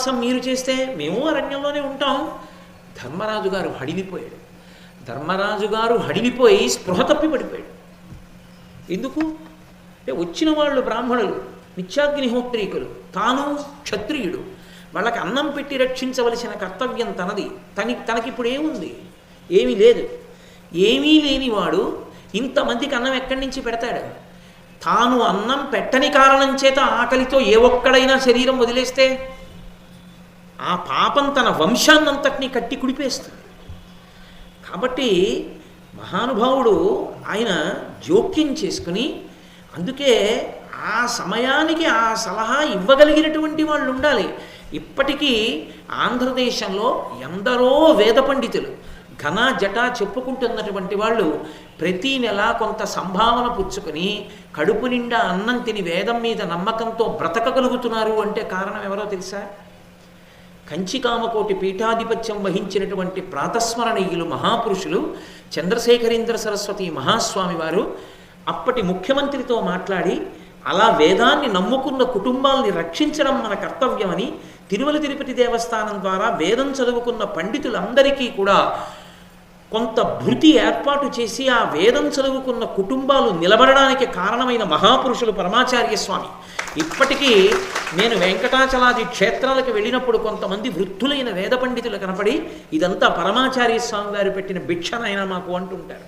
వనవాసం మీరు చేస్తే మేము అరణ్యంలోనే ఉంటాం. ధర్మరాజు గారు హడిలిపోయాడు. ధర్మరాజు గారు హడిలిపోయి స్పృహ తప్పి పడిపోయాడు. ఎందుకు? అంటే వచ్చిన వాళ్ళు బ్రాహ్మణులు నిత్యాగ్నిహోత్రీకులు తాను క్షత్రియుడు. వాళ్ళకి అన్నం పెట్టి రక్షించవలసిన కర్తవ్యం తనది. తని తనకిప్పుడు ఏముంది ఏమీ లేదు. ఏమీ లేనివాడు ఇంతమందికి అన్నం ఎక్కడి నుంచి పెడతాడు? తాను అన్నం పెట్టని కారణం చేత ఆకలితో ఏ ఒక్కడైనా శరీరం వదిలేస్తే ఆ పాపం తన వంశాన్నంతటినీ కట్టి కుడిపేస్తుంది. కాబట్టి మహానుభావుడు ఆయన జోక్యం చేసుకుని అందుకే ఆ సమయానికి ఆ సలహా ఇవ్వగలిగినటువంటి వాళ్ళు ఉండాలి. ఇప్పటికీ ఆంధ్రదేశంలో ఎందరో వేద పండితులు ఘన జట చెప్పుకుంటున్నటువంటి వాళ్ళు ప్రతీ నెల కొంత సంభావన పుచ్చుకొని కడుపు నిండా అన్నం తిని వేదం మీద నమ్మకంతో బ్రతకగలుగుతున్నారు అంటే కారణం ఎవరో తెలుసా? కంచికామకోటి పీఠాధిపత్యం వహించినటువంటి ప్రాతస్మరణీయులు మహాపురుషులు చంద్రశేఖరేంద్ర సరస్వతి మహాస్వామి వారు అప్పటి ముఖ్యమంత్రితో మాట్లాడి అలా వేదాన్ని నమ్ముకున్న కుటుంబాల్ని రక్షించడం మన కర్తవ్యమని తిరుమల తిరుపతి దేవస్థానం ద్వారా వేదం చదువుకున్న పండితులందరికీ కూడా కొంత భృతి ఏర్పాటు చేసి ఆ వేదం చదువుకున్న కుటుంబాలు నిలబడడానికి కారణమైన మహాపురుషులు పరమాచార్య స్వామి. ఇప్పటికీ నేను వెంకటాచలాది క్షేత్రాలకు వెళ్ళినప్పుడు కొంతమంది వృద్ధులైన వేద పండితులు కనపడి ఇదంతా పరమాచార్య స్వామి గారు పెట్టిన భిక్షనైనా మాకు అంటుంటారు.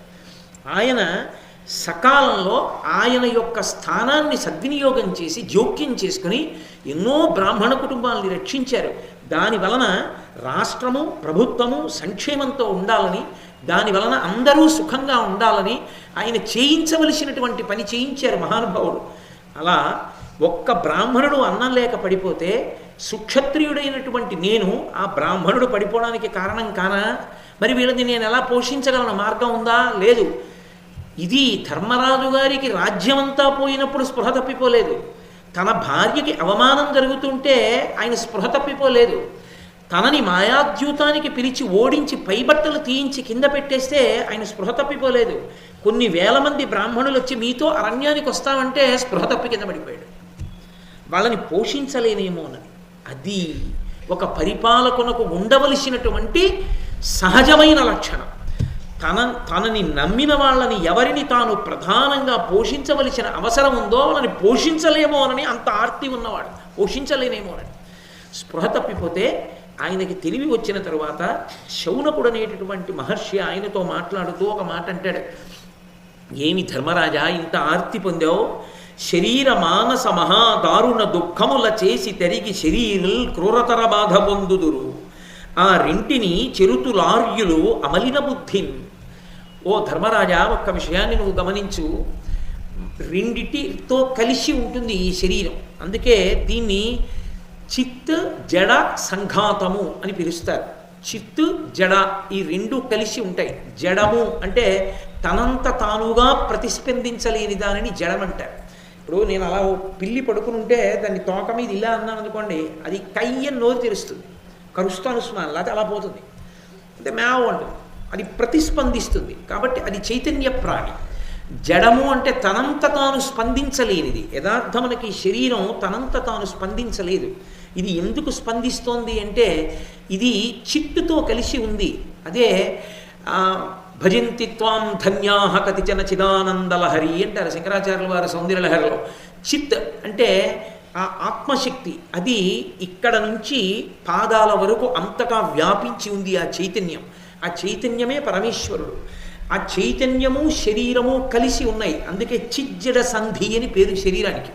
ఆయన సకాలంలో ఆయన యొక్క స్థానాన్ని సద్వినియోగం చేసి జోక్యం చేసుకుని ఎన్నో బ్రాహ్మణ కుటుంబాలని రక్షించారు. దాని వలన రాష్ట్రము ప్రభుత్వము సంక్షేమంతో ఉండాలని దాని వలన అందరూ సుఖంగా ఉండాలని ఆయన చేయించవలసినటువంటి పని చేయించారు మహానుభావుడు. అలా ఒక్క బ్రాహ్మణుడు అన్నం లేక పడిపోతే సుక్షత్రియుడైనటువంటి నేను ఆ బ్రాహ్మణుడు పడిపోవడానికి కారణం కానా? మరి వీళ్ళని నేను ఎలా పోషించగలను? మార్గం ఉందా? లేదు. ఇది ధర్మరాజు గారికి రాజ్యమంతా పోయినప్పుడు స్పృహ తప్పిపోలేదు. తన భార్యకి అవమానం జరుగుతుంటే ఆయన స్పృహ తప్పిపోలేదు. తనని మాయాద్యూతానికి పిలిచి ఓడించి పైబట్టలు తీయించి కింద పెట్టేస్తే ఆయన స్పృహ తప్పిపోలేదు. కొన్ని వేల మంది బ్రాహ్మణులు వచ్చి మీతో అరణ్యానికి వస్తామంటే స్పృహ తప్పి కింద పడిపోయాడు. వాళ్ళని పోషించలేనేమో అన్నది. అది ఒక పరిపాలకునకు ఉండవలసినటువంటి సహజమైన లక్షణం. తన తనని నమ్మిన వాళ్ళని ఎవరిని తాను ప్రధానంగా పోషించవలసిన అవసరం ఉందో వాళ్ళని పోషించలేమోనని అంత ఆర్తి ఉన్నవాడు. పోషించలేనేమోనని స్పృహ తప్పిపోతే ఆయనకి తెలివి వచ్చిన తరువాత శౌనకుడు అనేటటువంటి మహర్షి ఆయనతో మాట్లాడుతూ ఒక మాట అంటాడు. ఏమి ధర్మరాజా ఇంత ఆర్తి పొందావు? శరీర మానస మహాదారుణ దుఃఖముల చేసి తరిగి శరీరుల్ క్రూరతర బాధ పొందుదురు. ఆ రెంటిని చెరుతులార్యులు అమలిన బుద్ధిని. ఓ ధర్మరాజా ఒక్క విషయాన్ని నువ్వు గమనించు. రెండిటితో కలిసి ఉంటుంది ఈ శరీరం. అందుకే దీన్ని చిత్ జడ సంఘాతము అని పిలుస్తారు. చిత్తు జడ ఈ రెండు కలిసి ఉంటాయి. జడము అంటే తనంత తానుగా ప్రతిస్పందించలేని దానిని జడమంటారు ఇప్పుడు నేను అలా పిల్లి పడుకుని ఉంటే దాన్ని తోక మీద ఇలా అన్నాను అనుకోండి అది కయ్యని నోరు తెరుస్తుంది. కరుస్తాను స్నానం లేకపోతే అలా పోతుంది. అంటే మేవ అంటుంది. అది ప్రతిస్పందిస్తుంది. కాబట్టి అది చైతన్య ప్రాణి. జడము అంటే తనంత తాను స్పందించలేనిది. యథార్థమునకి మనకి శరీరం తనంత తాను స్పందించలేదు. ఇది ఎందుకు స్పందిస్తోంది అంటే ఇది చిట్టుతో కలిసి ఉంది. అదే భజంతి త్వాం ధన్యాహ కతిచన చిదానందలహరి అంటారు శంకరాచార్యుల వారి సౌందర్యలహరిలో. చిత్ అంటే ఆ ఆత్మశక్తి అది ఇక్కడ నుంచి పాదాల వరకు అంతటా వ్యాపించి ఉంది ఆ చైతన్యం. ఆ చైతన్యమే పరమేశ్వరుడు. ఆ చైతన్యము శరీరము కలిసి ఉన్నాయి. అందుకే చిజ్జడ సంధి అని పేరు శరీరానికి.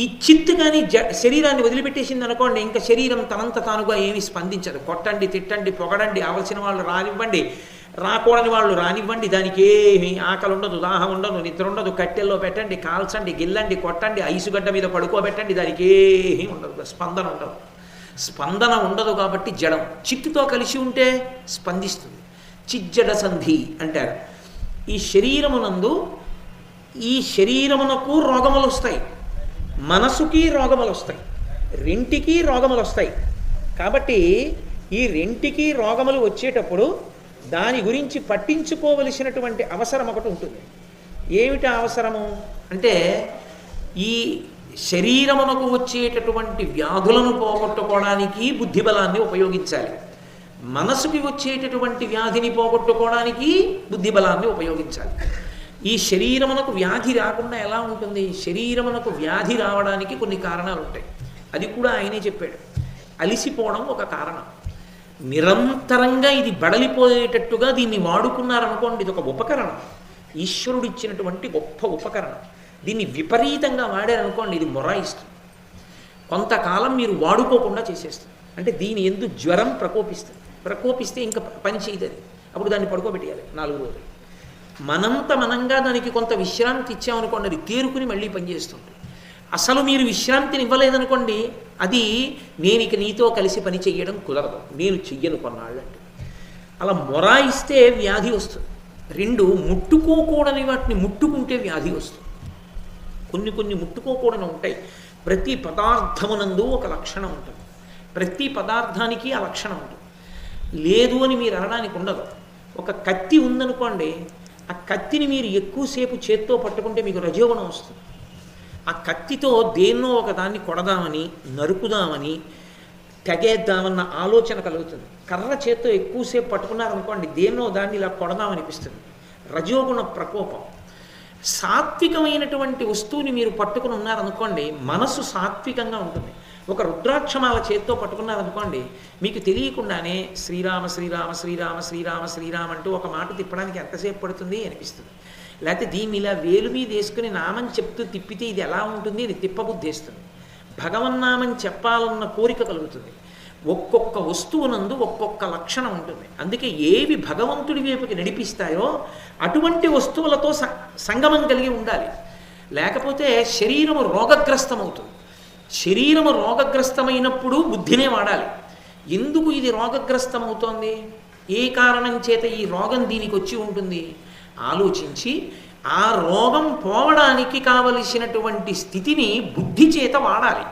ఈ చిత్తు కానీ జ శరీరాన్ని వదిలిపెట్టేసింది అనుకోండి ఇంకా శరీరం తనంత తానుగా ఏమీ స్పందించదు. కొట్టండి తిట్టండి పొగడండి అవలసిన వాళ్ళు రానివ్వండి రాకూడని వాళ్ళు రానివ్వండి దానికి ఏమి ఆకలి ఉండదు దాహం ఉండదు నిద్ర ఉండదు. కట్టెల్లో పెట్టండి కాల్చండి గిల్లండి కొట్టండి ఐసుగడ్డ మీద పడుకోబెట్టండి దానికి ఏమీ ఉండదు స్పందన ఉండదు. స్పందన ఉండదు కాబట్టి జడం. చిట్టుతో కలిసి ఉంటే స్పందిస్తుంది. చిజ్జడ సంధి అంటారు. ఈ శరీరమునందు ఈ శరీరమునకు రోగములు వస్తాయి. మనసుకి రోగములు వస్తాయి. రెంటికి రోగములు వస్తాయి. కాబట్టి ఈ రెంటికి రోగములు వచ్చేటప్పుడు దాని గురించి పట్టించుకోవలసినటువంటి అవసరం ఒకటి ఉంటుంది. ఏమిటి అవసరము? అంటే ఈ శరీరమునకు వచ్చేటటువంటి వ్యాధులను పోగొట్టుకోవడానికి బుద్ధి బలాన్ని ఉపయోగించాలి. మనసుకి వచ్చేటటువంటి వ్యాధిని పోగొట్టుకోవడానికి బుద్ధి బలాన్ని ఉపయోగించాలి. ఈ శరీరమునకు వ్యాధి రాకుండా ఎలా ఉంటుంది? శరీరమునకు వ్యాధి రావడానికి కొన్ని కారణాలు ఉంటాయి. అది కూడా ఆయనే చెప్పాడు. అలిసిపోవడం ఒక కారణం. నిరంతరంగా ఇది బడలిపోయేటట్టుగా దీన్ని వాడుకున్నారనుకోండి ఇది ఒక ఉపకరణం. ఈశ్వరుడు ఇచ్చినటువంటి గొప్ప ఉపకరణం. దీన్ని విపరీతంగా వాడారనుకోండి ఇది మొరాయిస్తుంది కొంతకాలం మీరు వాడుకోకుండా చేసేస్తుంది అంటే దీని ఎందు జ్వరం ప్రకోపిస్తుంది. ప్రకోపిస్తే ఇంకా పని చేయదు అది అప్పుడు దాన్ని పడుకోబెట్టేయాలి నాలుగు రోజులు. మనంత మనంగా దానికి కొంత విశ్రాంతి ఇచ్చామనుకోండి అది తేరుకుని మళ్ళీ పనిచేస్తుంది అసలు మీరు విశ్రాంతిని ఇవ్వలేదనుకోండి అది నేను ఇక నీతో కలిసి పని చెయ్యడం కుదరదు. నేను చెయ్యను కొన్నాళ్ళంటే. అలా మొరాయిస్తే వ్యాధి వస్తుంది. రెండు ముట్టుకోకూడని వాటిని ముట్టుకుంటే వ్యాధి వస్తుంది. కొన్ని కొన్ని ముట్టుకోకూడని ఉంటాయి. ప్రతి పదార్థమునందు ఒక లక్షణం ఉంటుంది. ప్రతి పదార్థానికి ఆ లక్షణం ఉంటుంది. లేదు అని మీరు అనడానికి ఉండదు. ఒక కత్తి ఉందనుకోండి ఆ కత్తిని మీరు ఎక్కువసేపు చేత్తో పట్టుకుంటే మీకు రజోగుణం వస్తుంది. ఆ కత్తితో దేన్నో ఒక దాన్ని కొడదామని నరుకుదామని తెగేద్దామన్న ఆలోచన కలుగుతుంది. కర్ర చేత్తో ఎక్కువసేపు పట్టుకున్నారనుకోండి దేన్నో దాన్ని ఇలా కొడదామనిపిస్తుంది. రజోగుణ ప్రకోపం. సాత్వికమైనటువంటి వస్తువుని మీరు పట్టుకుని ఉన్నారనుకోండి మనసు సాత్వికంగా ఉంటుంది. ఒక రుద్రాక్షమాల చేత్తో పట్టుకున్నారనుకోండి మీకు తెలియకుండానే శ్రీరామ శ్రీరామ శ్రీరామ శ్రీరామ శ్రీరామ అంటూ ఒక మాట తిప్పడానికి ఎంతసేపు పడుతుంది అనిపిస్తుంది. లేకపోతే దీన్ని ఇలా వేలు మీద వేసుకుని నామం చెప్తూ తిప్పితే ఇది ఎలా ఉంటుంది అని తిప్పబుద్ధేస్తుంది భగవన్నామని చెప్పాలన్న కోరిక కలుగుతుంది. ఒక్కొక్క వస్తువునందు ఒక్కొక్క లక్షణం ఉంటుంది. అందుకే ఏవి భగవంతుడి వైపుకి నడిపిస్తాయో అటువంటి వస్తువులతో సంగమం కలిగి ఉండాలి. లేకపోతే శరీరము రోగగ్రస్తమవుతుంది. శరీరము రోగగ్రస్తమైనప్పుడు బుద్ధినే వాడాలి. ఎందుకు ఇది రోగగ్రస్తమవుతోంది? ఏ కారణం చేత ఈ రోగం దీనికి వచ్చి ఉంటుంది? ఆలోచించి ఆ రోగం పోవడానికి కావలసినటువంటి స్థితిని బుద్ధి చేత వాడాలి.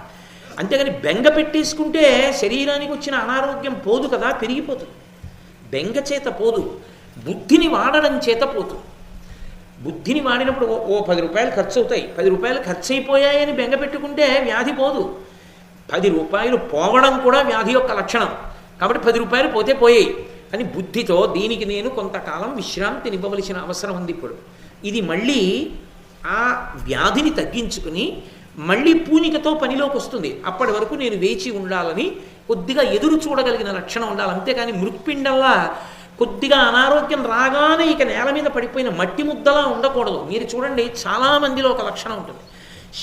అంతేగాని బెంగ పెట్టేసుకుంటే శరీరానికి వచ్చిన అనారోగ్యం పోదు కదా పెరిగిపోతుంది. బెంగ చేత పోదు బుద్ధిని వాడడం చేత పోతుంది బుద్ధిని వాడినప్పుడు ఓ- ఓ పది రూపాయలు ఖర్చు అవుతాయి పది రూపాయలు ఖర్చు అయిపోయాయని బెంగ పెట్టుకుంటే వ్యాధి పోదు. పది రూపాయలు పోవడం కూడా వ్యాధి యొక్క లక్షణం. కాబట్టి పది రూపాయలు పోతే పోయాయి. అని బుద్ధితో దీనికి నేను కొంతకాలం విశ్రాంతినివ్వవలసిన అవసరం ఉంది ఇప్పుడు. ఇది మళ్ళీ ఆ వ్యాధిని తగ్గించుకుని మళ్ళీ పూనికతో పనిలోకి వస్తుంది. అప్పటి వరకు నేను వేచి ఉండాలని కొద్దిగా ఎదురు చూడగలిగిన లక్షణం ఉండాలి. అంతేకాని మృత్పిండల్లా కొద్దిగా అనారోగ్యం రాగానే ఇక నేల మీద పడిపోయిన మట్టి ముద్దలా ఉండకూడదు. మీరు చూడండి చాలా మందిలో ఒక లక్షణం ఉంటుంది.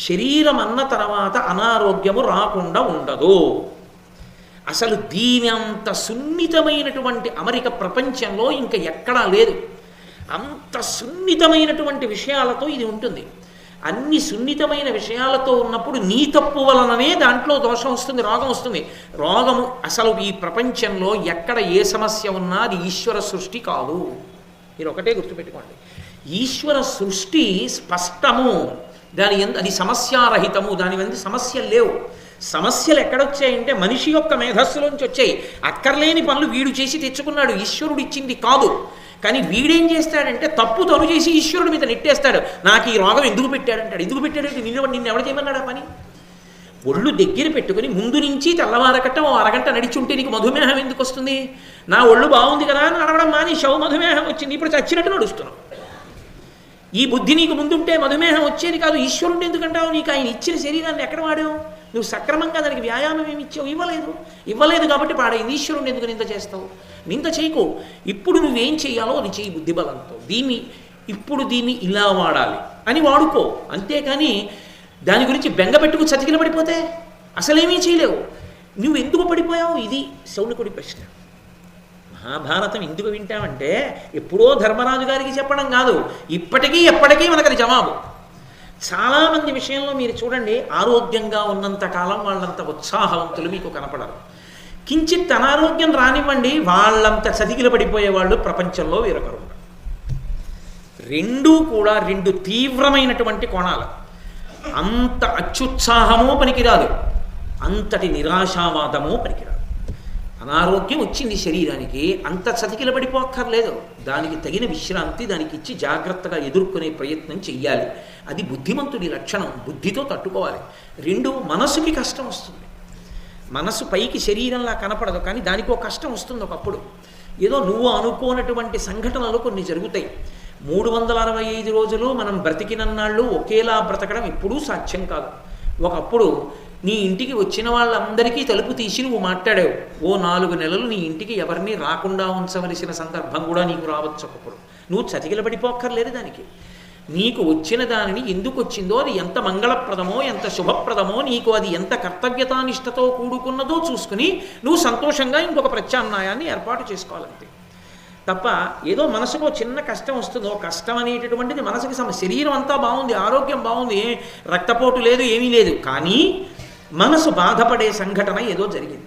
శరీరం అన్న తర్వాత అనారోగ్యము రాకుండా ఉండదు. అసలు దీని అంత సున్నితమైనటువంటి అమరిక ప్రపంచంలో ఇంకా ఎక్కడా లేదు. అంత సున్నితమైనటువంటి విషయాలతో ఇది ఉంటుంది. అన్ని సున్నితమైన విషయాలతో ఉన్నప్పుడు నీ తప్పు వలననే దాంట్లో దోషం వస్తుంది రోగం వస్తుంది. రోగము అసలు ఈ ప్రపంచంలో ఎక్కడ ఏ సమస్య ఉన్నా అది ఈశ్వర సృష్టి కాదు. మీరు ఒకటే గుర్తుపెట్టుకోండి. ఈశ్వర సృష్టి స్పష్టము. దాని ఎందు అది సమస్యారహితము. దాని మీద సమస్యలు లేవు. సమస్యలు ఎక్కడొచ్చాయంటే మనిషి యొక్క మేధస్సులోంచి వచ్చాయి. అక్కర్లేని పనులు వీడు చేసి తెచ్చుకున్నాడు ఈశ్వరుడు ఇచ్చింది కాదు. కానీ వీడేం చేస్తాడంటే తప్పు తను చేసి ఈశ్వరుడి మీద నెట్టేస్తాడు. నాకు ఈ రోగం ఎందుకు పెట్టాడంటాడు. ఎందుకు పెట్టాడంటే నిన్ను నిన్ను ఎవరు చేయమన్నాడు ఆ పని? ఒళ్ళు దగ్గర పెట్టుకుని ముందు నుంచి తెల్లవారకట్ట ఓ అరగంట నడిచి ఉంటే నీకు మధుమేహం ఎందుకు వస్తుంది? నా ఒళ్ళు బాగుంది కదా అని మాని శవ మధుమేహం వచ్చింది. ఇప్పుడు చచ్చినట్టు నడుస్తున్నావు ఈ బుద్ధి నీకు ముందుంటే మధుమేహం వచ్చేది కాదు. ఈశ్వరుడు ఎందుకంటావు? నీకు ఆయన ఇచ్చిన శరీరాన్ని ఎక్కడ వాడావు? నువ్వు సక్రమంగా దానికి వ్యాయామం ఏమి ఇచ్చావు? ఇవ్వలేదు. ఇవ్వలేదు కాబట్టి పాడైంది ఈశ్వరుడు ఎందుకు నింద చేస్తావు? నింద చేయకు. ఇప్పుడు నువ్వేం చేయాలో అది చేయి బుద్ధి బలంతో దీన్ని ఇప్పుడు దీన్ని ఇలా వాడాలి. అని వాడుకో. అంతేకాని దాని గురించి బెంగ పెట్టుకు చతికిన పడిపోతే అసలేమీ చేయలేవు. నువ్వు ఎందుకు పడిపోయావు? ఇది శౌనకుడి ప్రశ్న. మహాభారతం ఎందుకు వింటామంటే ఎప్పుడో ధర్మరాజు గారికి చెప్పడం కాదు. ఇప్పటికీ ఎప్పటికీ మనకు అది జవాబు. చాలామంది విషయంలో మీరు చూడండి ఆరోగ్యంగా ఉన్నంత కాలం వాళ్ళంత ఉత్సాహవంతులు మీకు కనపడరు. కించిత్ అనారోగ్యం రానివ్వండి వాళ్ళంత చతికిల పడిపోయే వాళ్ళు ప్రపంచంలో వేరొకరు రెండూ కూడా రెండు తీవ్రమైనటువంటి కోణాలు. అంత అత్యుత్సాహమో పనికిరాదు. అంతటి నిరాశావాదమో పనికిరాదు. అనారోగ్యం వచ్చింది శరీరానికి అంత చతికిల పడిపోక్కర్లేదు దానికి తగిన విశ్రాంతి దానికి ఇచ్చి జాగ్రత్తగా ఎదుర్కొనే ప్రయత్నం చెయ్యాలి. అది బుద్ధిమంతుడి లక్షణం. బుద్ధితో తట్టుకోవాలి. రెండు మనసుకి కష్టం వస్తుంది. మనసు పైకి శరీరంలా కనపడదు కానీ దానికి ఒక కష్టం వస్తుంది ఒకప్పుడు. ఏదో నువ్వు అనుకోనటువంటి సంఘటనలు కొన్ని జరుగుతాయి. మూడు వందల అరవై ఐదు రోజులు మనం బ్రతికినన్నాళ్ళు ఒకేలా బ్రతకడం ఎప్పుడూ సాధ్యం కాదు. ఒకప్పుడు నీ ఇంటికి వచ్చిన వాళ్ళందరికీ తలుపు తీసి నువ్వు మాట్లాడావు. ఓ నాలుగు నెలలు నీ ఇంటికి ఎవరిని రాకుండా ఉంచవలసిన సందర్భం కూడా నీకు రావచ్చు ఒకప్పుడు. నువ్వు చతికిలబడిపోక్కర్లేదు దానికి. నీకు వచ్చిన దానిని ఎందుకు వచ్చిందో అది ఎంత మంగళప్రదమో ఎంత శుభప్రదమో నీకు అది ఎంత కర్తవ్యతానిష్టతో కూడుకున్నదో చూసుకుని నువ్వు సంతోషంగా ఇంకొక ప్రత్యామ్నాయాన్ని ఏర్పాటు చేసుకోవాలంతే. తప్ప ఏదో మనసుకు చిన్న కష్టం వస్తుందో కష్టం అనేటటువంటిది మనసుకి సమ శరీరం అంతా బాగుంది ఆరోగ్యం బాగుంది రక్తపోటు లేదు ఏమీ లేదు. కానీ మనసు బాధపడే సంఘటన ఏదో జరిగింది.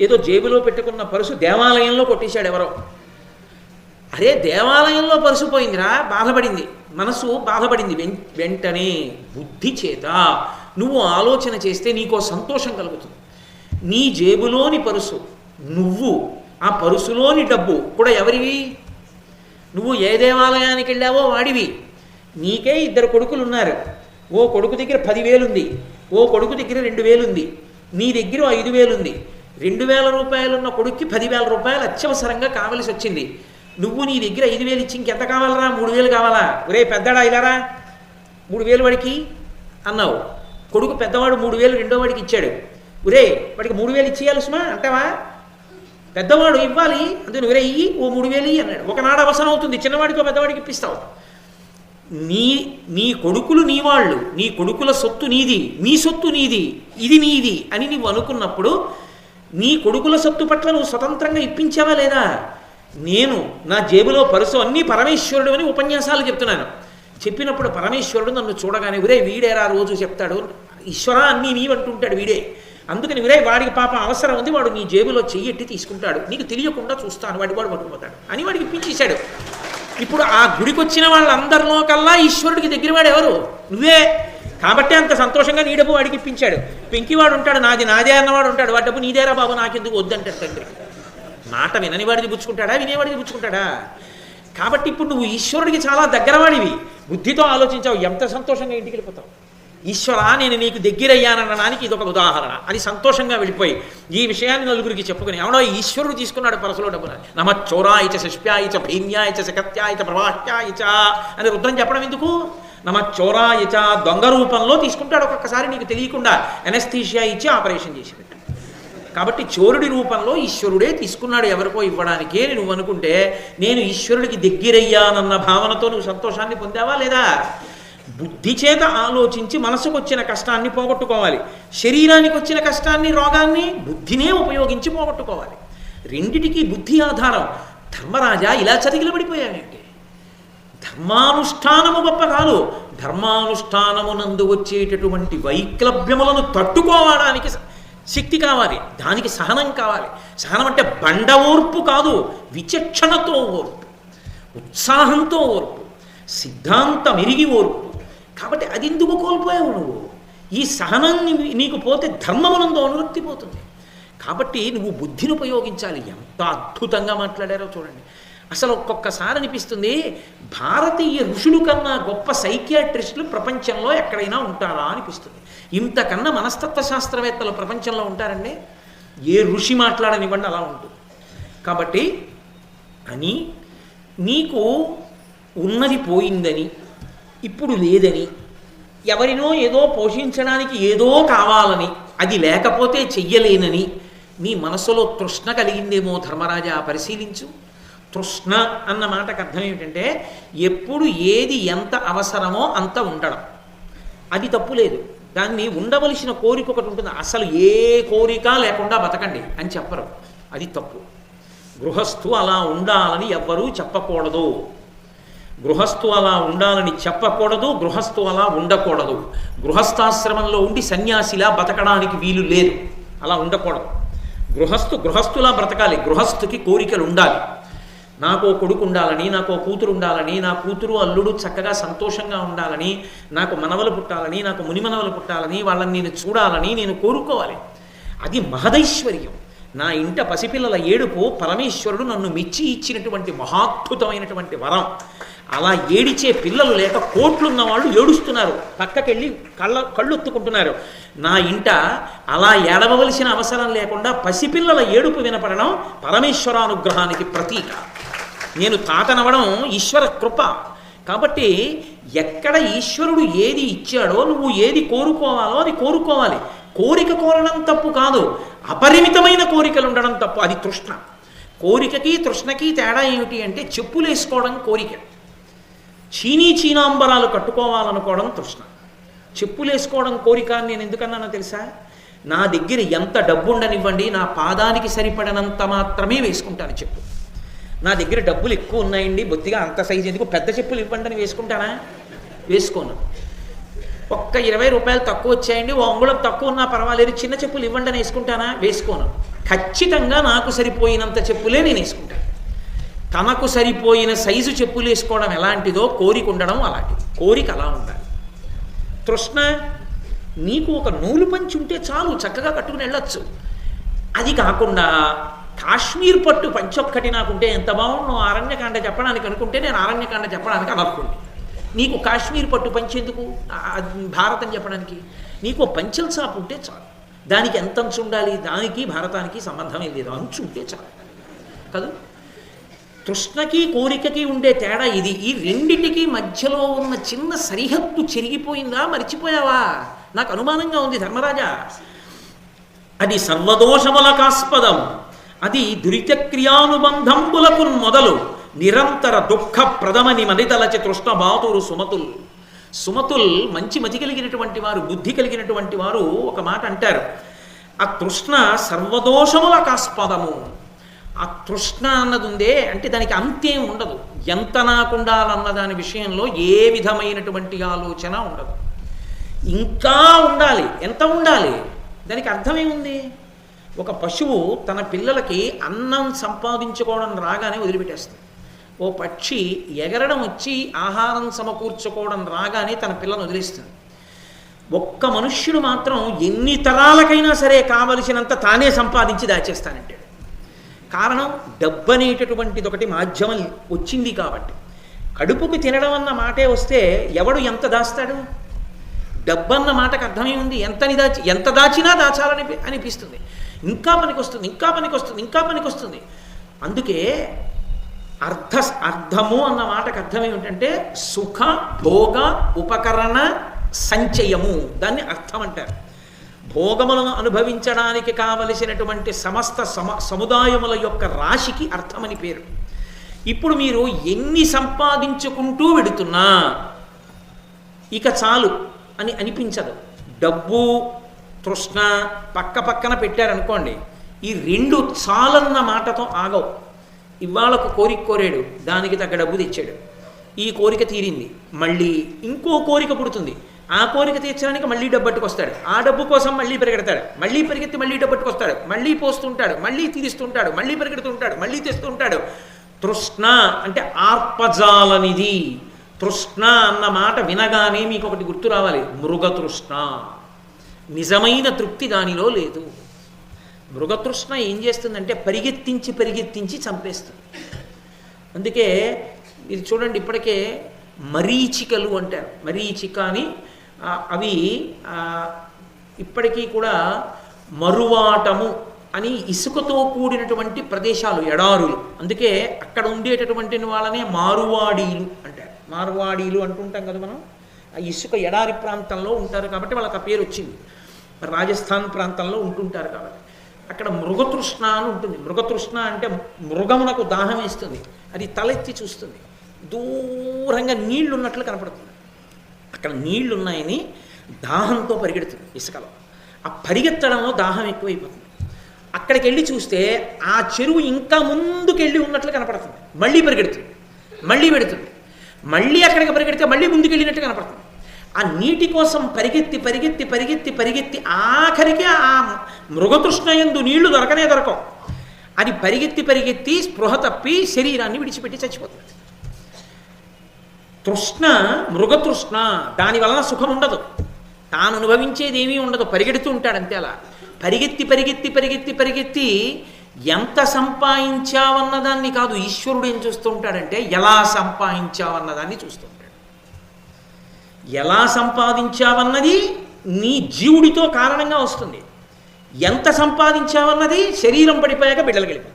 ఏదో జేబులో పెట్టుకున్న పరుసు దేవాలయంలో కొట్టేశాడు ఎవరో. అరే దేవాలయంలో పరుసు పోయిందిరా బాధపడింది. మనసు బాధపడింది. వెం- వెంటనే బుద్ధి చేత నువ్వు ఆలోచన చేస్తే నీకో సంతోషం కలుగుతుంది. నీ జేబులోని పరుసు నువ్వు ఆ పరుసులోని డబ్బు కూడా ఎవరివి? నువ్వు ఏ దేవాలయానికి వెళ్ళావో వాడివి. నీకే ఇద్దరు కొడుకులు ఉన్నారు ఓ కొడుకు దగ్గర పదివేలు ఉంది ఓ కొడుకు దగ్గర రెండు వేలు ఉంది నీ దగ్గర ఐదు వేలుంది. రెండు వేల రూపాయలున్న కొడుక్కి పదివేల రూపాయలు అత్యవసరంగా కావలసి వచ్చింది. నువ్వు నీ దగ్గర ఐదు వేలు ఇచ్చి ఇంకెంత కావాలరా? మూడు వేలు కావాలా? ఒరే పెద్దడా ఇలారా? మూడు వేలు వాడికి? అన్నావు. కొడుకు పెద్దవాడు మూడు వేలు రెండో వాడికి ఇచ్చాడు. ఒరే వాడికి మూడు వేలు ఇచ్చేయాలి సుమా అంటావా? పెద్దవాడు ఇవ్వాలి. అందుకని ఒరే ఇయ్యి ఓ మూడు వేలు ఇయ్యి అన్నాడు. ఒకనాడు అవసరం అవుతుంది. చిన్నవాడికో పెద్దవాడికి ఇప్పిస్తావు. నీ నీ కొడుకులు నీ వాళ్ళు నీ కొడుకుల సొత్తు నీది నీ సొత్తు నీది ఇది నీది అని నువ్వు అనుకున్నప్పుడు నీ కొడుకుల సొత్తు పట్ల నువ్వు స్వతంత్రంగా ఇప్పించావా లేదా? నేను నా జేబులో పరుసు అన్నీ పరమేశ్వరుడు అని ఉపన్యాసాలు చెప్తున్నాను. చెప్పినప్పుడు పరమేశ్వరుడు నన్ను చూడగానే వీరే వీడేరా రోజు చెప్తాడు? ఈశ్వరా అన్నీ నీవంటుంటాడు వీడే. అందుకని వీరే వాడికి పాప అవసరం ఉంది వాడు నీ జేబులో చెయ్యెట్టి తీసుకుంటాడు. నీకు తెలియకుండా చూస్తాను వాడి వాడు పట్టుకుపోతాడు అని వాడికి ఇప్పించేశాడు. ఇప్పుడు ఆ గుడికి వచ్చిన వాళ్ళందరిలో కల్లా ఈశ్వరుడికి దగ్గరవాడు ఎవరు? నువ్వే. కాబట్టి అంత సంతోషంగా నీ డబ్బు వాడికి ఇప్పించాడు. పెంకివాడు ఉంటాడు నాది నాదే అన్నవాడు ఉంటాడు. వాడి డబ్బు నీదేరా బాబు నాకెందుకు వద్దంటాడు తండ్రి. మాట వినని వాడిది పుచ్చుకుంటాడా వినేవాడిది పుచ్చుకుంటాడా కాబట్టి ఇప్పుడు నువ్వు ఈశ్వరుడికి చాలా దగ్గరవాడివి. బుద్ధితో ఆలోచించావు ఎంత సంతోషంగా ఇంటికి వెళ్ళిపోతావు? ఈశ్వర నేను నీకు దగ్గరయ్యాననడానికి ఇది ఒక ఉదాహరణ. అది సంతోషంగా వెళ్ళిపోయి ఈ విషయాన్ని నలుగురికి చెప్పుకుని ఎవడో ఈశ్వరుడు తీసుకున్నాడు పరసలో డబ్బున నమ చోరాయిచ శిష్ప్యాయిచ భీమ్యాయిచ శకత్యాయిచ ప్రవాహ్యాయిచ అని రుద్రం చెప్పడం ఎందుకు? నమ చోరాయిచ దొంగ రూపంలో తీసుకుంటాడు ఒక్కొక్కసారి నీకు తెలియకుండా. ఎనస్థీషియా ఇచ్చి ఆపరేషన్ చేసి కాబట్టి చోరుడి రూపంలో ఈశ్వరుడే తీసుకున్నాడు ఎవరికో ఇవ్వడానికే. నువ్వు అనుకుంటే నేను ఈశ్వరుడికి దగ్గరయ్యానన్న భావనతో నువ్వు సంతోషాన్ని పొందావా లేదా? బుద్ధి చేత ఆలోచించి మనసుకు వచ్చిన కష్టాన్ని పోగొట్టుకోవాలి. శరీరానికి వచ్చిన కష్టాన్ని రోగాన్ని బుద్ధినే ఉపయోగించి పోగొట్టుకోవాలి. రెండిటికి బుద్ధి ఆధారం. ధర్మరాజా ఇలా చదిగిలబడిపోయావేంటి ధర్మానుష్ఠానము గొప్ప కాదు. ధర్మానుష్ఠానమునందు వచ్చేటటువంటి వైక్లభ్యములను తట్టుకోవడానికి శక్తి కావాలి. దానికి సహనం కావాలి. సహనం అంటే బండ ఓర్పు కాదు. విచక్షణతో ఓర్పు. ఉత్సాహంతో ఓర్పు. సిద్ధాంతం ఇరిగి ఓర్పు. కాబట్టి అది ఎందుకు కోల్పోయావు నువ్వు? ఈ సహనాన్ని నీకు పోతే ధర్మమునందు అనువృత్తి పోతుంది. కాబట్టి నువ్వు బుద్ధిని ఉపయోగించాలి. ఎంత అద్భుతంగా మాట్లాడారో చూడండి. అసలు ఒక్కొక్కసారి అనిపిస్తుంది భారతీయ ఋషులు కన్నా గొప్ప సైకియాట్రిస్టులు ప్రపంచంలో ఎక్కడైనా ఉంటారా అనిపిస్తుంది. ఇంతకన్నా మనస్తత్వ శాస్త్రవేత్తలు ప్రపంచంలో ఉంటారండి? ఏ ఋషి మాట్లాడనివ్వండి అలా ఉంటుంది. కాబట్టి అని నీకు ఉన్నది పోయిందని ఇప్పుడు లేదని. ఎవరినో ఏదో పోషించడానికి ఏదో కావాలని. అది లేకపోతే చెయ్యలేనని. నీ మనసులో తృష్ణ కలిగిందేమో ధర్మరాజా పరిశీలించు. తృష్ణ అన్న మాటకు అర్థం ఏమిటంటే ఎప్పుడు ఏది ఎంత అవసరమో అంత ఉండడం. అది తప్పు లేదు. దాన్ని ఉండవలసిన కోరిక ఒకటి ఉంటుంది. అసలు ఏ కోరిక లేకుండా బతకండి అని చెప్పరు. అది తప్పు. గృహస్థు అలా ఉండాలని ఎవ్వరూ చెప్పకూడదు. గృహస్థు అలా ఉండాలని చెప్పకూడదు గృహస్థు అలా ఉండకూడదు. గృహస్థాశ్రమంలో ఉండి సన్యాసిలా బతకడానికి వీలు లేదు. అలా ఉండకూడదు. గృహస్థు గృహస్థులా బ్రతకాలి. గృహస్థుకి కోరికలు ఉండాలి. నాకు ఓ కొడుకు ఉండాలని నాకు ఓ కూతురు ఉండాలని నా కూతురు అల్లుడు చక్కగా సంతోషంగా ఉండాలని నాకు మనవలు పుట్టాలని నాకు మునిమనవలు పుట్టాలని వాళ్ళని నేను చూడాలని నేను కోరుకోవాలి. అది మహదైశ్వర్యం. నా ఇంట పసిపిల్లల ఏడుపు పరమేశ్వరుడు నన్ను మెచ్చి ఇచ్చినటువంటి మహాద్భుతమైనటువంటి వరం. అలా ఏడిచే పిల్లలు లేక కోట్లున్న వాళ్ళు ఏడుస్తున్నారు. పక్కకెళ్ళి కళ్ళ కళ్ళొత్తుకుంటున్నారు. నా ఇంట అలా ఏడవలసిన అవసరం లేకుండా పసిపిల్లల ఏడుపు వినపడడం పరమేశ్వరానుగ్రహానికి ప్రతీక. నేను తాతనవడం ఈశ్వర కృప. కాబట్టి ఎక్కడ ఈశ్వరుడు ఏది ఇచ్చాడో నువ్వు ఏది కోరుకోవాలో అది కోరుకోవాలి. కోరిక కోరడం తప్పు కాదు. అపరిమితమైన కోరికలు ఉండడం తప్పు. అది తృష్ణ. కోరికకి తృష్ణకి తేడా ఏమిటి అంటే చెప్పులు వేసుకోవడం కోరిక. చీనీ చీనాంబరాలు కట్టుకోవాలనుకోవడం తృష్ణ. చెప్పులు వేసుకోవడం కోరిక నేను ఎందుకన్నానో తెలుసా? నా దగ్గర ఎంత డబ్బు ఉండనివ్వండి నా పాదానికి సరిపడనంత మాత్రమే వేసుకుంటాను చెప్పు. నా దగ్గర డబ్బులు ఎక్కువ ఉన్నాయండి బొత్తిగా అంత సైజు ఎందుకు పెద్ద చెప్పులు ఇవ్వండి అని వేసుకుంటానా? వేసుకోను. ఒక్క ఇరవై రూపాయలు తక్కువ వచ్చాయండి ఓ అంగుళం తక్కువ ఉన్నా పర్వాలేదు చిన్న చెప్పులు ఇవ్వండి అని వేసుకుంటానా? వేసుకోను. ఖచ్చితంగా నాకు సరిపోయినంత చెప్పులే నేను వేసుకుంటాను. తనకు సరిపోయిన సైజు చెప్పులు వేసుకోవడం ఎలాంటిదో కోరిక ఉండడం అలాంటిది. కోరిక అలా ఉండాలి. తృష్ణ నీకు ఒక నూలు పంచి ఉంటే చాలు చక్కగా కట్టుకుని వెళ్ళొచ్చు. అది కాకుండా కాశ్మీర్ పట్టు పంచొక్కటి నాకుంటే ఎంత బాగుండు అరణ్యకాండ చెప్పడానికి అనుకుంటే నేను అరణ్యకాండ చెప్పడానికి అనర్హుండి నీకు కాశ్మీర్ పట్టు పంచేందుకు? భారతం చెప్పడానికి. నీకు పంచల్ సాప్ ఉంటే చాలు. దానికి ఎంత అంచు ఉండాలి? దానికి భారతానికి సంబంధమే లేదు. అంచు ఉంటే చాలు. కదా? తృష్ణకి కోరికకి ఉండే తేడా ఇది. ఈ రెండింటికి మధ్యలో ఉన్న చిన్న సరిహద్దు చెరిగిపోయిందా? మర్చిపోయావా? నాకు అనుమానంగా ఉంది ధర్మరాజా. అది సర్వదోషములకాస్పదం అది దురితక్రియానుబంధంబులకు మొదలు. నిరంతర దుఃఖ ప్రథమని మనితలచి తృష్ణ బాతురు సుమతుల్. సుమతుల్ మంచి మతి కలిగినటువంటి వారు బుద్ధి కలిగినటువంటి వారు ఒక మాట అంటారు. ఆ తృష్ణ సర్వదోషములకాస్పదము ఆ తృష్ణ అన్నది ఉందే అంటే దానికి అంతేం ఉండదు. ఎంత నాకుండాలన్న దాని విషయంలో ఏ విధమైనటువంటి ఆలోచన ఉండదు. ఇంకా ఉండాలి. ఎంత ఉండాలి? దానికి అర్థమేముంది? ఒక పశువు తన పిల్లలకి అన్నం సంపాదించుకోవడం రాగానే వదిలిపెట్టేస్తుంది. ఓ పక్షి ఎగరడం వచ్చి ఆహారం సమకూర్చుకోవడం రాగానే తన పిల్లను వదిలేస్తుంది. ఒక్క మనుష్యుడు మాత్రం ఎన్ని తరాలకైనా సరే కావలసినంత తానే సంపాదించి దాచేస్తానంటాడు కారణం డబ్బు అనేటటువంటిది ఒకటి మాధ్యమం వచ్చింది కాబట్టి. కడుపుకు తినడం అన్న మాటే వస్తే ఎవడు ఎంత దాస్తాడు? డబ్బు అన్న మాటకు అర్థమే ఉంది ఎంతని దాచి ఎంత దాచినా దాచాలని అనిపిస్తుంది. ఇంకా పనికి వస్తుంది ఇంకా పనికి వస్తుంది ఇంకా పనికి వస్తుంది అందుకే అర్థ అర్థము అన్న మాటకు అర్థం ఏమిటంటే సుఖ భోగ ఉపకరణ సంచయము. దాన్ని అర్థం అంటారు. భోగములను అనుభవించడానికి కావలసినటువంటి సమస్త సమ సముదాయముల యొక్క రాశికి అర్థమని పేరు. ఇప్పుడు మీరు ఎన్ని సంపాదించుకుంటూ వెడుతున్నా ఇక చాలు అని అనిపించదు. డబ్బు తృష్ణ పక్క పక్కన పెట్టారనుకోండి ఈ రెండు చాలన్న మాటతో ఆగవు. ఇవాళ ఒక కోరిక కోరాడు దానికి తగ్గ డబ్బు తెచ్చాడు. ఈ కోరిక తీరింది. మళ్ళీ ఇంకో కోరిక పుడుతుంది. ఆ కోరిక తీర్చడానికి మళ్ళీ డబ్బు పట్టుకొస్తాడు. ఆ డబ్బు కోసం మళ్ళీ పరిగెడతాడు. మళ్ళీ పరిగెత్తి మళ్ళీ డబ్బు పట్టుకొస్తాడు. మళ్ళీ పోస్తుంటాడు. మళ్ళీ తీరుస్తుంటాడు. మళ్ళీ పరిగెడుతుంటాడు. మళ్ళీ తెస్తుంటాడు. తృష్ణ అంటే ఆర్పజాలనిది తృష్ణ అన్న మాట వినగానే మీకు ఒకటి గుర్తు రావాలి. మృగతృష్ణ నిజమైన తృప్తి దానిలో లేదు. మృగతృష్ణ ఏం చేస్తుందంటే పరిగెత్తించి పరిగెత్తించి చంపేస్తుంది. అందుకే ఇది చూడండి ఇప్పటికే మరీచికలు అంటారు. మరీచిక అని అవి ఇప్పటికీ కూడా మరువాటము అని ఇసుకతో కూడినటువంటి ప్రదేశాలు ఎడారులు. అందుకే అక్కడ ఉండేటటువంటి వాళ్ళనే మారువాడీలు అంటారు. మారువాడీలు అంటుంటాం కదా మనం. ఆ ఇసుక ఎడారి ప్రాంతంలో ఉంటారు కాబట్టి వాళ్ళకి ఆ పేరు వచ్చింది రాజస్థాన్ ప్రాంతంలో ఉంటుంటారు కాబట్టి. అక్కడ మృగతృష్ణ అని ఉంటుంది. మృగతృష్ణ అంటే మృగమునకు దాహం వేస్తుంది. అది తలెత్తి చూస్తుంది. దూరంగా నీళ్ళు ఉన్నట్లు కనపడుతుంది. అక్కడ నీళ్ళు ఉన్నాయని దాహంతో పరిగెడుతుంది ఇసుకలో. ఆ పరిగెత్తడంలో దాహం ఎక్కువైపోతుంది. అక్కడికి వెళ్ళి చూస్తే ఆ చెరువు ఇంకా ముందుకెళ్ళి ఉన్నట్లు కనపడుతుంది. మళ్ళీ పరిగెడుతుంది. మళ్ళీ పెడుతుంది. మళ్ళీ అక్కడికి పరిగెడితే మళ్ళీ ముందుకెళ్ళినట్టు కనపడుతుంది. ఆ నీటి కోసం పరిగెత్తి పరిగెత్తి పరిగెత్తి పరిగెత్తి ఆఖరికి ఆ మృగతృష్ణ ఎందు నీళ్ళు దొరకనే దొరకవు. అది పరిగెత్తి పరిగెత్తి స్పృహ తప్పి శరీరాన్ని విడిచిపెట్టి చచ్చిపోతుంది. తృష్ణ మృగతృష్ణ దాని వలన సుఖం ఉండదు. తాను అనుభవించేది ఏమీ ఉండదు. పరిగెడుతూ ఉంటాడు అంతే అలా. పరిగెత్తి పరిగెత్తి పరిగెత్తి పరిగెత్తి ఎంత సంపాదించావన్నదాన్ని కాదు ఈశ్వరుడు ఏం చూస్తూ ఉంటాడంటే ఎలా సంపాదించావన్నదాన్ని చూస్తుంటాడు ఎలా సంపాదించావన్నది నీ జీవుడితో కారణంగా వస్తుంది. ఎంత సంపాదించావన్నది శరీరం పడిపోయాక బిడ్డలు గెలిపి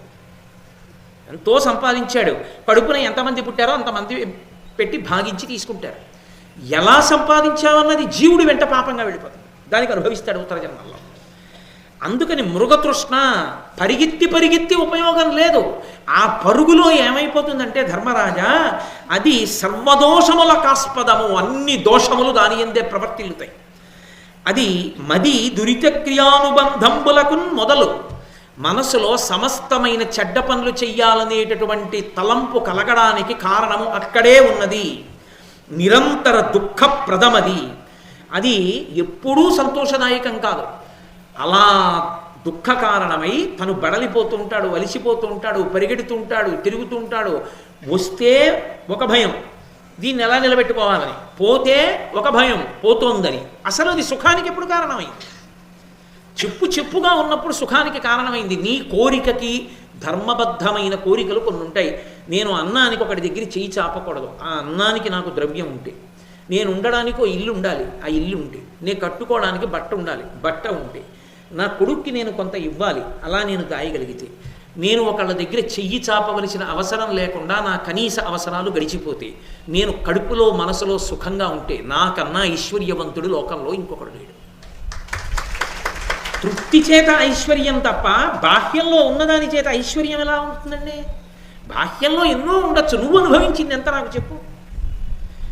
ఎంతో సంపాదించాడు. కడుపున ఎంతమంది పుట్టారో అంతమంది పెట్టి భాగించి తీసుకుంటారు. ఎలా సంపాదించావన్నది జీవుడు వెంట పాపంగా వెళ్ళిపోతుంది. దానికి అనుభవిస్తాడు ఉత్తర జన్మల్లో. అందుకని మృగతృష్ణ పరిగెత్తి పరిగెత్తి ఉపయోగం లేదు. ఆ పరుగులో ఏమైపోతుందంటే ధర్మరాజా అది సర్వదోషముల కాస్పదము అన్ని దోషములు దాని ఎందే ప్రవర్తిల్లుతాయి. అది మది దురితక్రియానుబంధంబులకు మొదలు. మనసులో సమస్తమైన చెడ్డ పనులు చెయ్యాలనేటటువంటి తలంపు కలగడానికి కారణము అక్కడే ఉన్నది. నిరంతర దుఃఖప్రదమది. అది ఎప్పుడూ సంతోషదాయకం కాదు. అలా దుఃఖ కారణమై తను బడలిపోతూ ఉంటాడు అలిసిపోతూ ఉంటాడు పరిగెడుతూ ఉంటాడు తిరుగుతూ ఉంటాడు. వస్తే ఒక భయం. దీన్ని ఎలా నిలబెట్టుకోవాలని? పోతే ఒక భయం పోతోందని. అసలు అది సుఖానికి ఎప్పుడు కారణమైంది చెప్పు చెప్పుగా ఉన్నప్పుడు సుఖానికి కారణమైంది. నీ కోరికకి ధర్మబద్ధమైన కోరికలు కొన్ని ఉంటాయి నేను అన్నానికి ఒకటి దగ్గర చేయి చాపకూడదు. ఆ అన్నానికి నాకు ద్రవ్యం ఉంటే. నేను ఉండడానికి ఓ ఇల్లు ఉండాలి ఆ ఇల్లు ఉంటే నేను కట్టుకోవడానికి బట్ట ఉండాలి. బట్ట ఉంటే. నా కొడుక్కి నేను కొంత ఇవ్వాలి అలా నేను గాయగలిగితే. నేను ఒకళ్ళ దగ్గర చెయ్యి చాపవలసిన అవసరం లేకుండా నా కనీస అవసరాలు గడిచిపోతే. నేను కడుపులో మనసులో సుఖంగా ఉంటే నాకన్నా ఐశ్వర్యవంతుడు లోకంలో ఇంకొకడు లేడు. తృప్తి చేత ఐశ్వర్యం తప్ప బాహ్యంలో ఉన్నదాని చేత ఐశ్వర్యం ఎలా ఉంటుందండి? బాహ్యంలో ఎన్నో ఉండొచ్చు. నువ్వు అనుభవించింది ఎంత నాకు చెప్పు.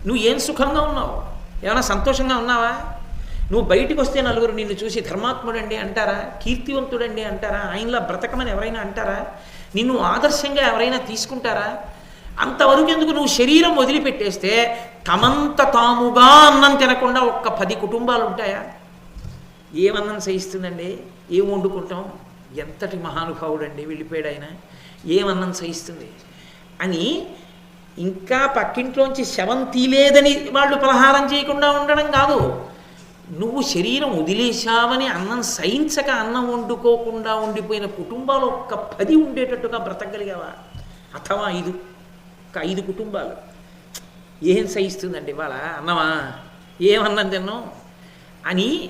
నువ్వు ఏం సుఖంగా ఉన్నావు? ఏమైనా సంతోషంగా ఉన్నావా? నువ్వు బయటికి వస్తే నలుగురు నిన్ను చూసి ధర్మాత్ముడండి అంటారా? కీర్తివంతుడండి అంటారా? ఆయనలా బ్రతకమని ఎవరైనా అంటారా? నిన్ను ఆదర్శంగా ఎవరైనా తీసుకుంటారా? అంతవరకు ఎందుకు నువ్వు శరీరం వదిలిపెట్టేస్తే తమంత తాముగా అన్నం తినకుండా ఒక్క పది కుటుంబాలు ఉంటాయా? ఏమన్నం సహిస్తుందండి? ఏం వండుకుంటాం? ఎంతటి మహానుభావుడండి వెళ్ళిపోయాడు ఆయన ఏమన్నం సహిస్తుంది? అని ఇంకా పక్కింట్లోంచి శవం తీలేదని వాళ్ళు పలహారం చేయకుండా ఉండడం కాదు. నువ్వు శరీరం వదిలేశావని అన్నం సహించక అన్నం వండుకోకుండా ఉండిపోయిన కుటుంబాలు ఒక్క పది ఉండేటట్టుగా బ్రతకగలిగావా? అథవా ఐదు. ఒక ఐదు కుటుంబాలు. ఏం సహిస్తుందండి ఇవాళ? అన్నమా? ఏమన్నం తిన్నాం అని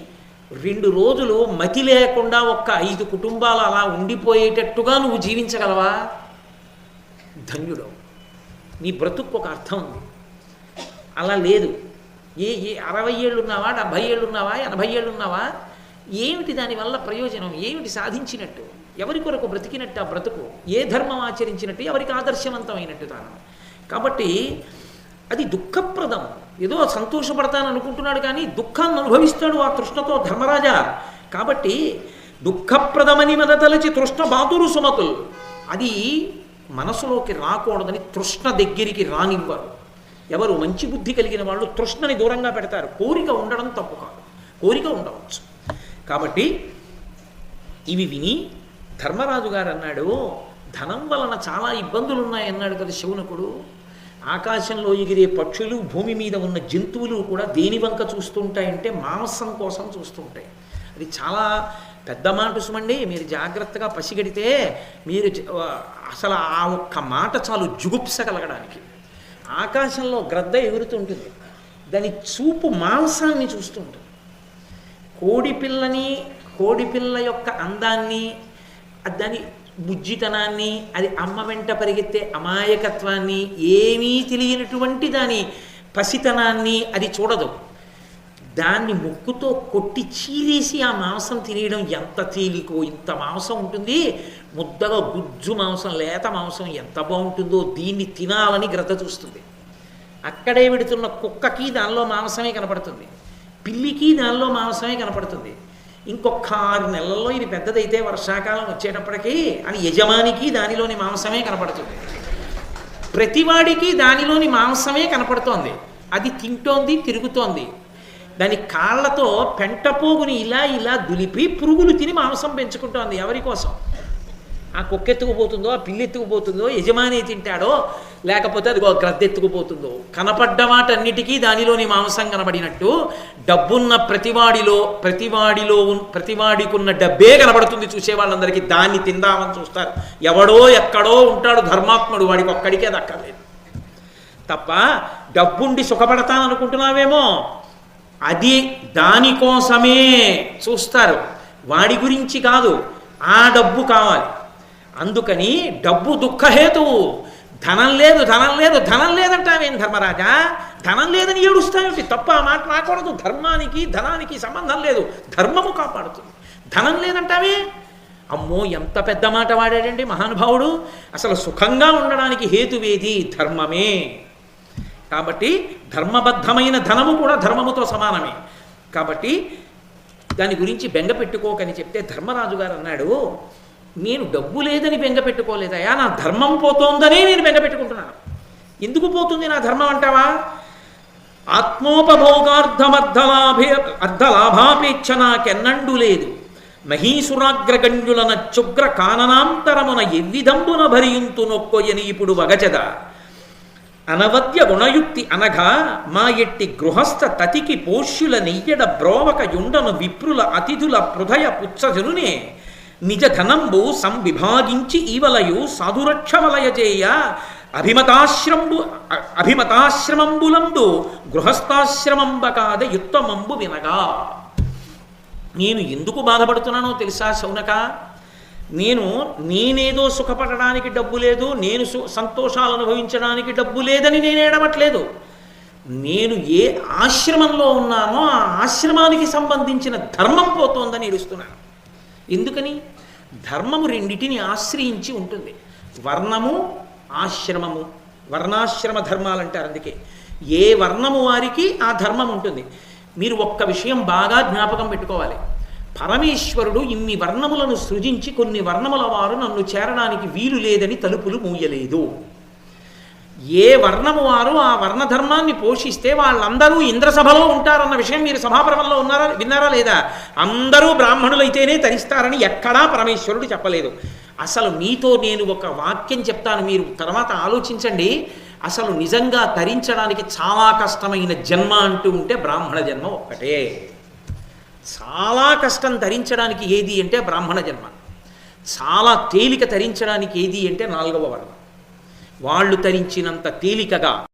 రెండు రోజులు మతి లేకుండా ఒక్క ఐదు కుటుంబాలు అలా ఉండిపోయేటట్టుగా నువ్వు జీవించగలవా? ధన్యుడవు. నీ బ్రతుకు ఒక అర్థం ఉంది. అలా లేదు. ఏ ఏ అరవై ఏళ్ళు ఉన్నావా డెబ్భై ఏళ్ళు ఉన్నావా ఎనభై ఏళ్ళు ఉన్నావా? ఏమిటి దానివల్ల ప్రయోజనం? ఏమిటి సాధించినట్టు? ఎవరి కొరకు బ్రతికినట్టు ఆ బ్రతుకు? ఏ ధర్మం ఆచరించినట్టు? ఎవరికి ఆదర్శవంతమైనట్టు తాను? కాబట్టి అది దుఃఖప్రదం. ఏదో సంతోషపడతాను అనుకుంటున్నాడు కానీ దుఃఖాన్ని అనుభవిస్తాడు ఆ తృష్ణతో ధర్మరాజా. కాబట్టి దుఃఖప్రదమని మదతలచి తృష్ణ బాతురు సుమతులు. అది మనసులోకి రాకూడదని తృష్ణ దగ్గరికి రానివ్వరు. ఎవరు మంచి బుద్ధి కలిగిన వాళ్ళు తృష్ణని దూరంగా పెడతారు. కోరిక ఉండడం తప్పు కాదు. కోరిక ఉండవచ్చు. కాబట్టి ఇవి విని ధర్మరాజు గారు అన్నాడు ధనం వలన చాలా ఇబ్బందులు ఉన్నాయన్నాడు కదా శౌనకుడు. ఆకాశంలో ఎగిరే పక్షులు భూమి మీద ఉన్న జంతువులు కూడా దేని వంక చూస్తుంటాయంటే మాంసం కోసం చూస్తుంటాయి. అది చాలా పెద్ద మాట సుమండి మీరు జాగ్రత్తగా పసిగడితే మీరు అసలు ఆ ఒక్క మాట చాలు జుగుప్స కలగడానికి ఆకాశంలో గ్రద్ద ఎగురుతుంటుంది దాని చూపు మాంసాన్ని చూస్తుంటుంది కోడి పిల్లని కోడి పిల్ల యొక్క అందాన్ని దాని బుజ్జితనాన్ని అది అమ్మ వెంట పరిగెత్తే అమాయకత్వాన్ని ఏమీ తెలియనటువంటి దాని పసితనాన్ని అది చూడదు. దాన్ని ముక్కుతో కొట్టి చీరేసి ఆ మాంసం తినేయడం ఎంత తేలికో ఇంత మాంసం ఉంటుంది. ముద్దగా గుజ్జు మాంసం లేత మాంసం ఎంత బాగుంటుందో దీన్ని తినాలని గ్రత చూస్తుంది. అక్కడే పెడుతున్న కుక్కకి దానిలో మాంసమే కనపడుతుంది. పిల్లికి దానిలో మాంసమే కనపడుతుంది. ఇంకొక ఆరు నెలల్లో ఇది పెద్దదైతే వర్షాకాలం వచ్చేటప్పటికీ అని యజమానికి దానిలోని మాంసమే కనపడుతుంది. ప్రతివాడికి దానిలోని మాంసమే కనపడుతోంది. అది తింటోంది తిరుగుతోంది. దాని కాళ్ళతో పెంటపోగుని ఇలా ఇలా దులిపి పురుగులు తిని మాంసం పెంచుకుంటోంది ఎవరి కోసం? ఆ కుక్క ఎత్తుకుపోతుందో ఆ పిల్లి ఎత్తుకుపోతుందో యజమాని తింటాడో లేకపోతే అది గ్రద్ద ఎత్తుకుపోతుందో కనపడ్డ వాటన్నిటికీ దానిలోని మాంసం కనబడినట్టు డబ్బున్న ప్రతివాడిలో ప్రతివాడిలో ఉన్- డబ్బే కనబడుతుంది చూసే వాళ్ళందరికీ. దాన్ని తిందామని చూస్తారు. ఎవడో ఎక్కడో ఉంటాడు ధర్మాత్ముడు వాడికి ఒక్కడికే దక్కలేదు. తప్ప డబ్బుండి సుఖపడతాననుకుంటున్నావేమో? అది దానికోసమే చూస్తారు. వాడి గురించి కాదు ఆ డబ్బు కావాలి. అందుకని డబ్బు దుఃఖహేతువు ధనం లేదు ధనం లేదు ధనం లేదంటావేం ధర్మరాజా? ధనం లేదని ఏడుస్తావేంటి తప్ప ఆ మాట రాకూడదు. ధర్మానికి ధనానికి సంబంధం లేదు. ధర్మము కాపాడుతుంది. ధనం లేదంటావే? అమ్మో ఎంత పెద్ద మాట వాడాడండి మహానుభావుడు. అసలు సుఖంగా ఉండడానికి హేతువేది ధర్మమే. కాబట్టి ధర్మబద్ధమైన ధనము కూడా ధర్మముతో సమానమే. కాబట్టి దాని గురించి బెంగ పెట్టుకోకని చెప్తే ధర్మరాజు గారు అన్నాడు నేను డబ్బు లేదని బెంగ పెట్టుకోలేదయా? నా ధర్మం పోతోందనే నేను బెంగ పెట్టుకుంటున్నాను. ఎందుకు పోతుంది నా ధర్మం అంటావా? ఆత్మోపభోగార్థమర్థలాభే అర్ధలాభాపేచ్ఛ నాకెన్నండు లేదు. మహీసురాగ్రగణ్యులన చుగ్ర కాననాంతరమున ఎవ్విదంబున భరియుంతు నొక్కొయని ఇప్పుడు వగచద? అనవద్య గుణయుక్తి అనగా మా ఎట్టి గృహస్థ తతికి పోష్యుల నెయ్యడ బ్రోవక యుండను విప్రుల అతిథుల హృదయ పుచ్చజనునే నిజ ధనంబు సంవిభాగించి ఈవలయు సాధురక్షవలయ చేయ అభిమతాశ్రమంబు అభిమతాశ్రమంబులందు గృహస్థాశ్రమంబ కాద యుత్తమంబు వినగా. నేను ఎందుకు బాధపడుతున్నానో తెలుసా శౌనక? నేను నేనేదో సుఖపడడానికి డబ్బు లేదు నేను సు సంతోషాలు అనుభవించడానికి డబ్బు లేదని నేను ఏడవట్లేదు. నేను ఏ ఆశ్రమంలో ఉన్నానో ఆ ఆశ్రమానికి సంబంధించిన ధర్మం పోతోందని ఏడుస్తున్నాను. ఎందుకని? ధర్మము రెండిటిని ఆశ్రయించి ఉంటుంది. వర్ణము ఆశ్రమము. వర్ణాశ్రమ ధర్మాలు అంటారు అందుకే. ఏ వర్ణము వారికి ఆ ధర్మం ఉంటుంది. మీరు ఒక్క విషయం బాగా జ్ఞాపకం పెట్టుకోవాలి. పరమేశ్వరుడు ఇన్ని వర్ణములను సృజించి కొన్ని వర్ణముల వారు నన్ను చేరడానికి వీలు లేదని తలుపులు మూయలేదు. ఏ వర్ణము వారు ఆ వర్ణధర్మాన్ని పోషిస్తే వాళ్ళందరూ ఇంద్రసభలో ఉంటారన్న విషయం మీరు సభాపర్వంలో ఉన్నారా విన్నారా లేదా? అందరూ బ్రాహ్మణులైతేనే తరిస్తారని ఎక్కడా పరమేశ్వరుడు చెప్పలేదు. అసలు మీతో నేను ఒక వాక్యం చెప్తాను మీరు తర్వాత ఆలోచించండి. అసలు నిజంగా తరించడానికి చాలా కష్టమైన జన్మ అంటూ ఉంటే బ్రాహ్మణ జన్మ ఒక్కటే. చాలా కష్టం ధరించడానికి ఏది అంటే బ్రాహ్మణ జన్మ. చాలా తేలిక తరించడానికి ఏది అంటే నాలుగవ వర్ణం. వాళ్ళు తరించినంత తేలికగా